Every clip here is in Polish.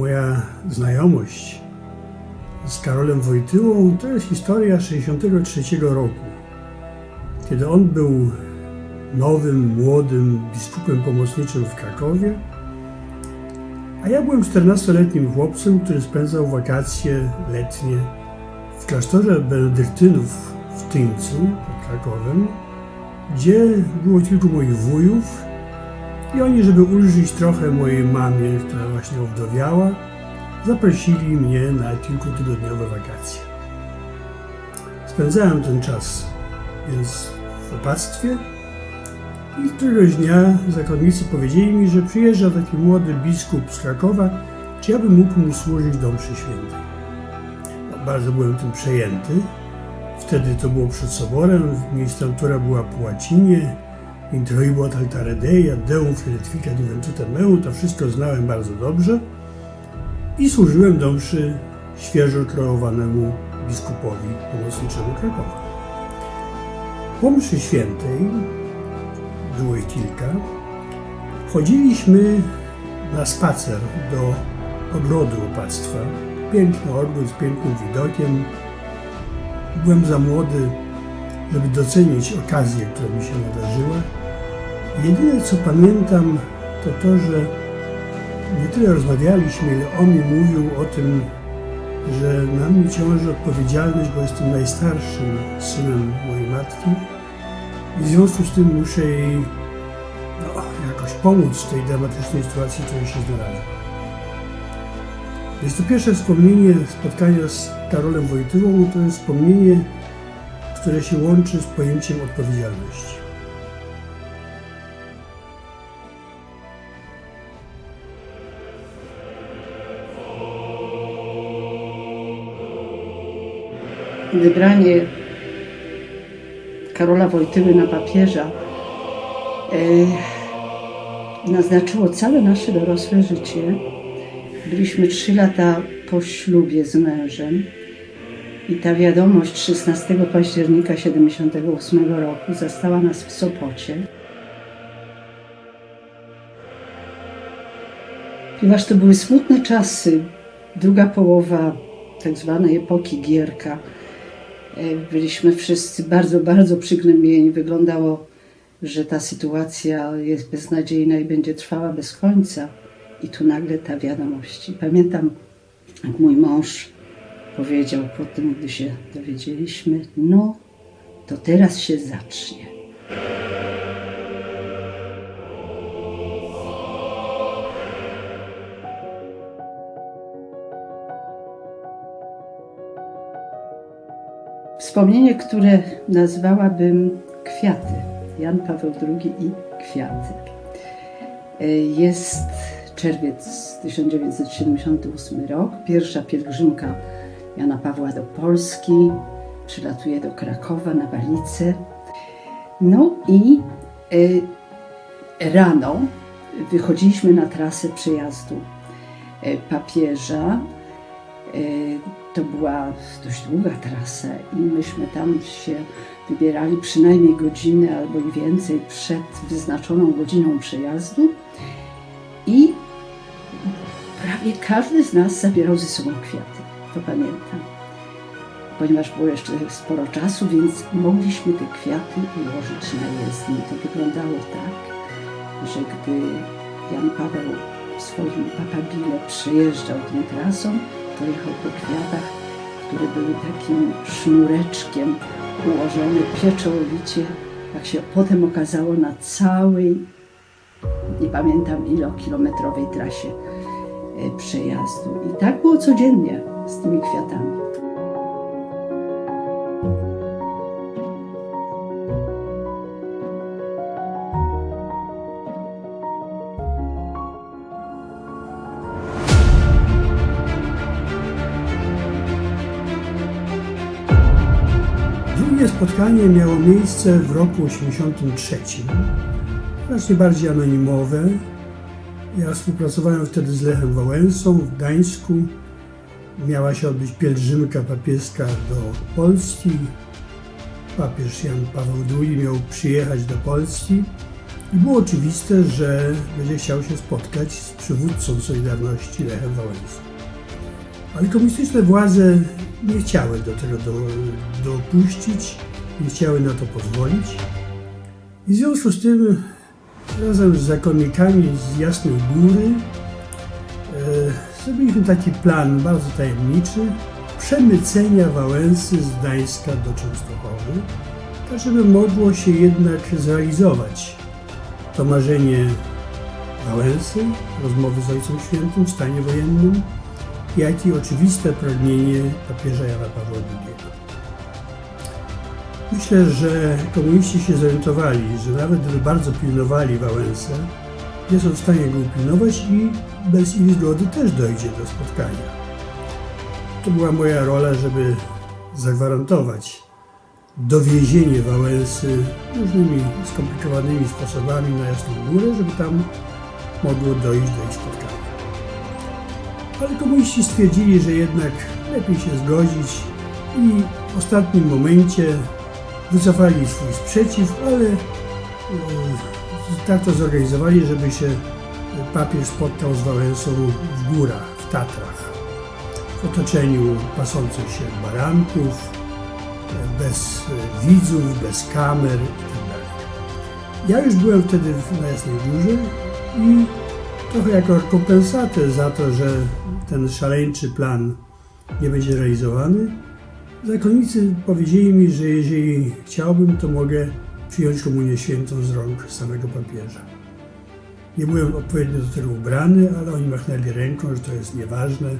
Moja znajomość z Karolem Wojtyłą to jest historia 63 roku, kiedy on był nowym, młodym biskupem pomocniczym w Krakowie, a ja byłem 14-letnim chłopcem, który spędzał wakacje letnie w klasztorze benedyktynów w Tyńcu pod Krakowem, gdzie było kilku moich wujów i oni, żeby ulżyć trochę mojej mamie, która właśnie owdowiała, zaprosili mnie na kilkutygodniowe wakacje. Spędzałem ten czas więc w opactwie i któregoś dnia zakonnicy powiedzieli mi, że przyjeżdża taki młody biskup z Krakowa, czy ja bym mógł mu służyć do mszy świętej. No, bardzo byłem tym przejęty. Wtedy to było przed soborem, miejscentura była po łacinie, introibot altare Dei, Deum filetficat juventutem meum, to wszystko znałem bardzo dobrze i służyłem do mszy świeżo kreowanemu biskupowi pomocniczemu Krakowa. Po mszy świętej, było ich kilka, chodziliśmy na spacer do ogrodu opactwa. Piękny ogród z pięknym widokiem. Byłem za młody, żeby docenić okazję, która mi się nadarzyła. Jedyne co pamiętam, to to, że nie tyle rozmawialiśmy, ile on mi mówił o tym, że na mnie ciąży odpowiedzialność, bo jestem najstarszym synem mojej matki i w związku z tym muszę jej no, jakoś pomóc w tej dramatycznej sytuacji, w której się znalazła. Jest to pierwsze wspomnienie spotkania z Karolem Wojtyłą, to jest wspomnienie, które się łączy z pojęciem odpowiedzialności. Wybranie Karola Wojtyły na papieża e, naznaczyło całe nasze dorosłe życie. Byliśmy trzy lata po ślubie z mężem i ta wiadomość 16 października 78 roku zastała nas w Sopocie. Ponieważ to były smutne czasy, druga połowa tak zwanej epoki Gierka, Byliśmy wszyscy bardzo, bardzo przygnębieni. Wyglądało, że ta sytuacja jest beznadziejna i będzie trwała bez końca. I tu nagle ta wiadomość. I pamiętam, jak mój mąż powiedział po tym, gdy się dowiedzieliśmy, no to teraz się zacznie. Wspomnienie, które nazwałabym kwiaty. Jan Paweł II i kwiaty. E, Jest czerwiec 1978 rok. Pierwsza pielgrzymka Jana Pawła do Polski. Przylatuje do Krakowa na Balicę. No i e, rano wychodziliśmy na trasę przejazdu e, papieża. To była dość długa trasa i myśmy tam się wybierali przynajmniej godzinę albo i więcej przed wyznaczoną godziną przejazdu i prawie każdy z nas zabierał ze sobą kwiaty, to pamiętam. Ponieważ było jeszcze sporo czasu, więc mogliśmy te kwiaty ułożyć na jezdni. To wyglądało tak, że gdy Jan Paweł w swoim papabile przyjeżdżał tą trasą, jechał po kwiatach, które były takim sznureczkiem ułożone pieczołowicie, jak się potem okazało, na całej, nie pamiętam ilokilometrowej trasie e, przejazdu. I tak było codziennie z tymi kwiatami. Spotkanie miało miejsce w roku 83. Znacznie bardziej anonimowe. Ja współpracowałem wtedy z Lechem Wałęsą w Gdańsku. Miała się odbyć pielgrzymka papieska do Polski. Papież Jan Paweł II miał przyjechać do Polski I było oczywiste, że będzie chciał się spotkać z przywódcą Solidarności Lechem Wałęsą. Ale komunistyczne władze nie chciały do tego do, dopuścić, nie chciały na to pozwolić. I w związku z tym razem z zakonnikami z Jasnej Góry e, zrobiliśmy taki plan bardzo tajemniczy przemycenia Wałęsy z Gdańska do Częstochowy, tak żeby mogło się jednak zrealizować to marzenie Wałęsy, rozmowy z Ojcem Świętym w stanie wojennym, jak i oczywiste pragnienie papieża Jana Pawła II. Myślę, że komuniści się zorientowali, że nawet gdyby bardzo pilnowali Wałęsę, nie są w stanie go upilnować i bez ich zgody też dojdzie do spotkania. To była moja rola, żeby zagwarantować dowiezienie Wałęsy różnymi skomplikowanymi sposobami na Jasną Górę, żeby tam mogło dojść do ich spotkania. Ale komuniści stwierdzili, że jednak lepiej się zgodzić i w ostatnim momencie wycofali swój sprzeciw, ale e, tak to zorganizowali, żeby się papież spotkał z Wałęsą w górach, w Tatrach, w otoczeniu pasących się baranków, bez widzów, bez kamer itd. Ja już byłem wtedy na Jasnej Górze i trochę jako rekompensatę za to, że ten szaleńczy plan nie będzie realizowany, zakonnicy powiedzieli mi, że jeżeli chciałbym, to mogę przyjąć komunię świętą z rąk samego papieża. Nie byłem odpowiednio do tego ubrany, ale oni machnęli ręką, że to jest nieważne.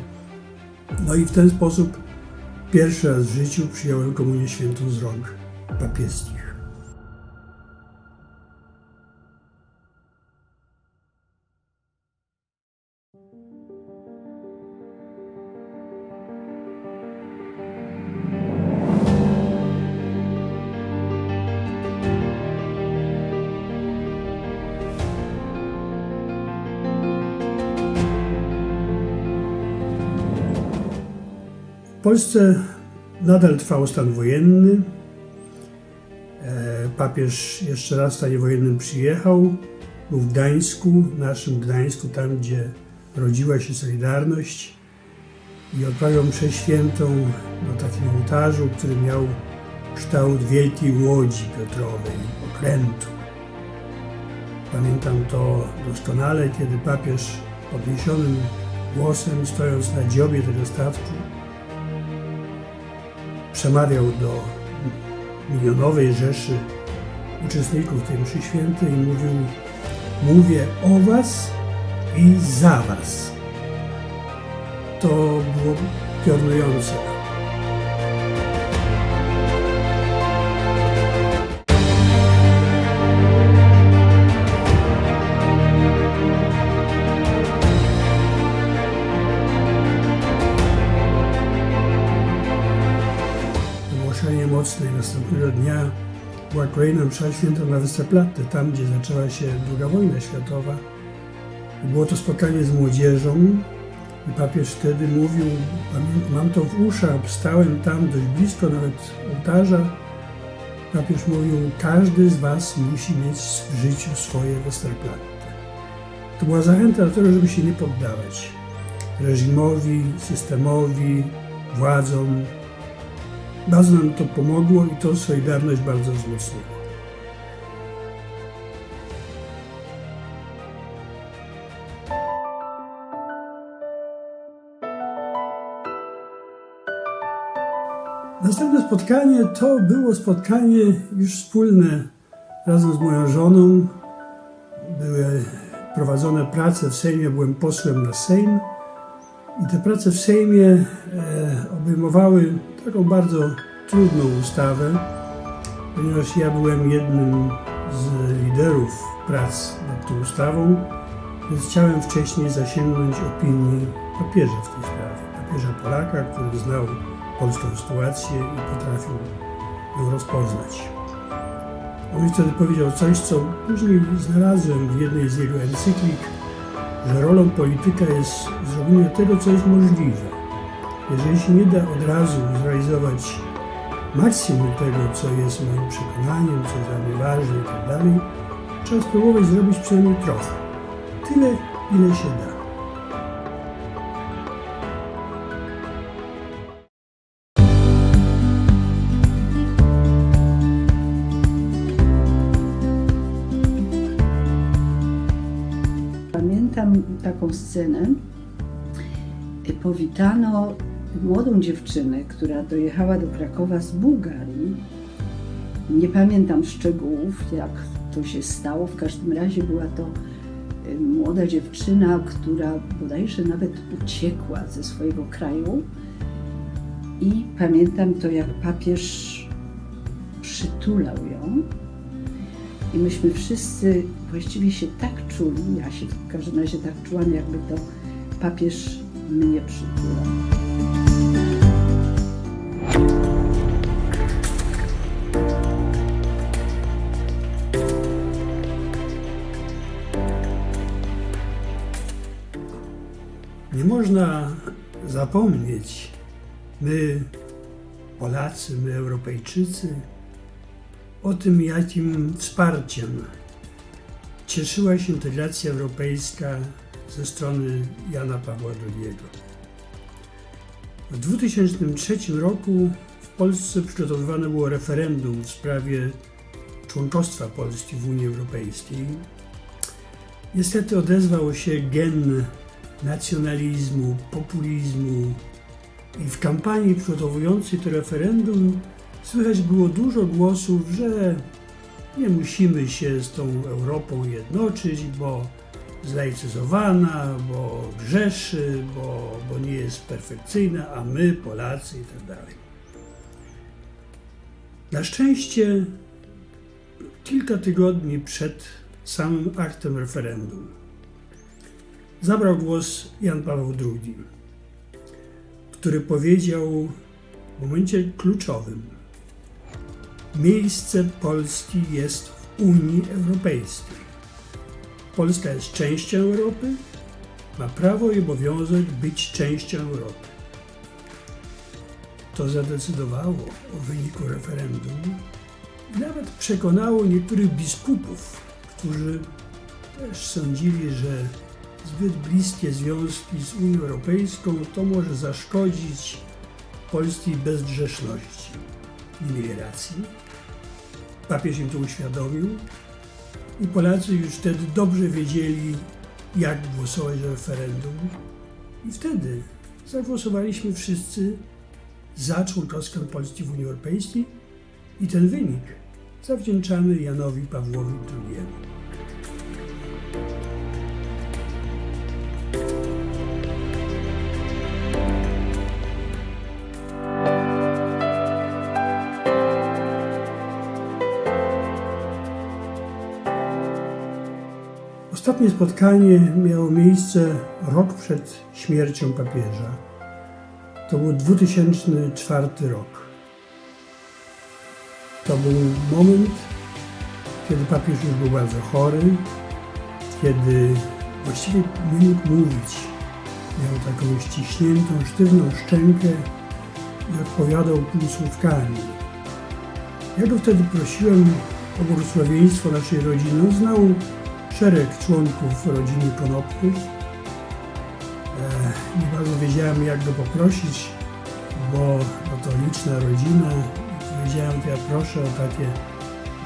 No i w ten sposób pierwszy raz w życiu przyjąłem komunię świętą z rąk papieskich. Polsce nadal trwał stan wojenny. E, Papież jeszcze raz w stanie wojennym przyjechał. Był w Gdańsku, naszym Gdańsku, tam gdzie rodziła się Solidarność i odprawiał mszę świętą na takim ołtarzu, który miał kształt wielkiej łodzi piotrowej, okrętu. Pamiętam to doskonale, kiedy papież podniesionym głosem, stojąc na dziobie tego statku, przemawiał do milionowej rzeszy uczestników tej mszy świętej i mówił mówię o was i za was. To było piorunujące. Była kolejna msza święta na Westerplatte, tam gdzie zaczęła się II wojna światowa. Było to spotkanie z młodzieżą i papież wtedy mówił, mam to w uszach, stałem tam dość blisko nawet ołtarza. Papież mówił, każdy z was musi mieć w życiu swoje Westerplatte. To była zachęta do tego, żeby się nie poddawać reżimowi, systemowi, władzom, bardzo nam to pomogło i to Solidarność bardzo wzmocniło. Następne spotkanie to było spotkanie już wspólne razem z moją żoną. Były prowadzone prace w Sejmie, byłem posłem na Sejm. I te prace w Sejmie e, obejmowały taką bardzo trudną ustawę, ponieważ ja byłem jednym z liderów prac nad tą ustawą, więc chciałem wcześniej zasięgnąć opinii papieża w tej sprawie. Papieża Polaka, który znał polską sytuację i potrafił ją rozpoznać. On wtedy powiedział coś, co później znalazłem w jednej z jego encyklik, że rolą polityka jest zrobienie tego, co jest możliwe. Jeżeli się nie da od razu zrealizować maksimum tego, co jest moim przekonaniem, co jest dla mnie ważne i tak dalej, trzeba spróbować zrobić przynajmniej trochę. Tyle, ile się da. Pamiętam taką scenę. Powitano młodą dziewczynę, która dojechała do Krakowa z Bułgarii. Nie pamiętam szczegółów, jak to się stało. W każdym razie była to y, młoda dziewczyna, która bodajże nawet uciekła ze swojego kraju. I pamiętam to, jak papież przytulał ją. I myśmy wszyscy właściwie się tak czuli, ja się w każdym razie tak czułam, jakby to papież mnie przytulał. Można zapomnieć, my Polacy, my Europejczycy, o tym, jakim wsparciem cieszyła się integracja europejska ze strony Jana Pawła II. W 2003 roku w Polsce przygotowywane było referendum w sprawie członkostwa Polski w Unii Europejskiej. Niestety odezwał się gen nacjonalizmu, populizmu i w kampanii przygotowującej to referendum słychać było dużo głosów, że nie musimy się z tą Europą jednoczyć, bo zlaicyzowana, bo grzeszy, bo, bo nie jest perfekcyjna, a my, Polacy i tak. Na szczęście kilka tygodni przed samym aktem referendum zabrał głos Jan Paweł II, który powiedział w momencie kluczowym: Miejsce Polski jest w Unii Europejskiej. Polska jest częścią Europy, ma prawo i obowiązek być częścią Europy. To zadecydowało o wyniku referendum i nawet przekonało niektórych biskupów, którzy też sądzili, że zbyt bliskie związki z Unią Europejską to może zaszkodzić polskiej bezgrzeszności. Nie mieli racji. Papież im to uświadomił i Polacy już wtedy dobrze wiedzieli, jak głosować w referendum. I wtedy zagłosowaliśmy wszyscy za członkostwem Polski w Unii Europejskiej i ten wynik zawdzięczamy Janowi Pawłowi II. Ostatnie spotkanie miało miejsce rok przed śmiercią papieża. To był 2004 rok. To był moment, kiedy papież już był bardzo chory, kiedy właściwie nie mógł mówić. Miał taką ściśniętą, sztywną szczękę i odpowiadał półsłówkami. Ja go wtedy prosiłem o błogosławieństwo naszej rodziny. Znał szereg członków rodziny Konopków. E, nie bardzo wiedziałem, jak go poprosić, bo to liczna rodzina. I powiedziałem, to ja proszę o takie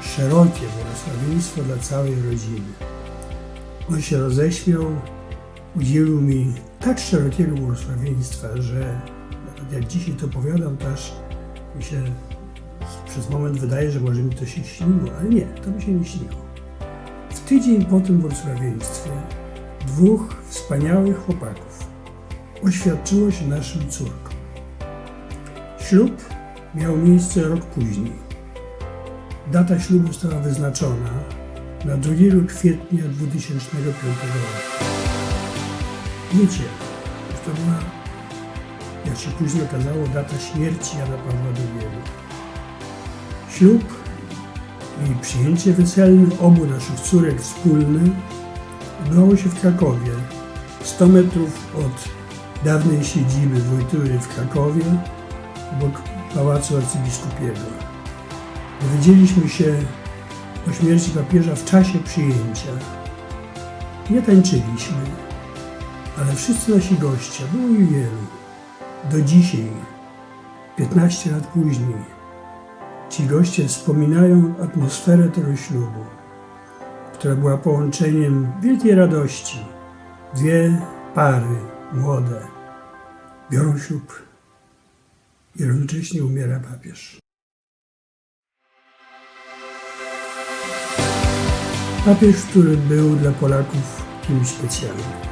szerokie błogosławieństwo dla całej rodziny. On się roześmiał, udzielił mi tak szerokiego błogosławieństwa, że nawet jak dzisiaj to opowiadam, to aż mi się przez moment wydaje, że może mi to się śniło, ale nie, to mi się nie śniło. Tydzień po tym błogosławieństwie dwóch wspaniałych chłopaków oświadczyło się naszym córkom. Ślub miał miejsce rok później. Data ślubu została wyznaczona na 2 kwietnia 2005 roku. Wiecie, że to była, jak się później okazało, data śmierci Jana Pawła II. Ślub i przyjęcie weselne obu naszych córek wspólne odbywało się w Krakowie, 100 metrów od dawnej siedziby Wojtyły w Krakowie, obok Pałacu Arcybiskupiego. Dowiedzieliśmy się o śmierci papieża w czasie przyjęcia. Nie tańczyliśmy, ale wszyscy nasi goście, było ich wielu, do dzisiaj, 15 lat później, ci goście wspominają atmosferę tego ślubu, która była połączeniem wielkiej radości. Dwie pary młode biorą ślub i równocześnie umiera papież. Papież, który był dla Polaków kimś specjalnym.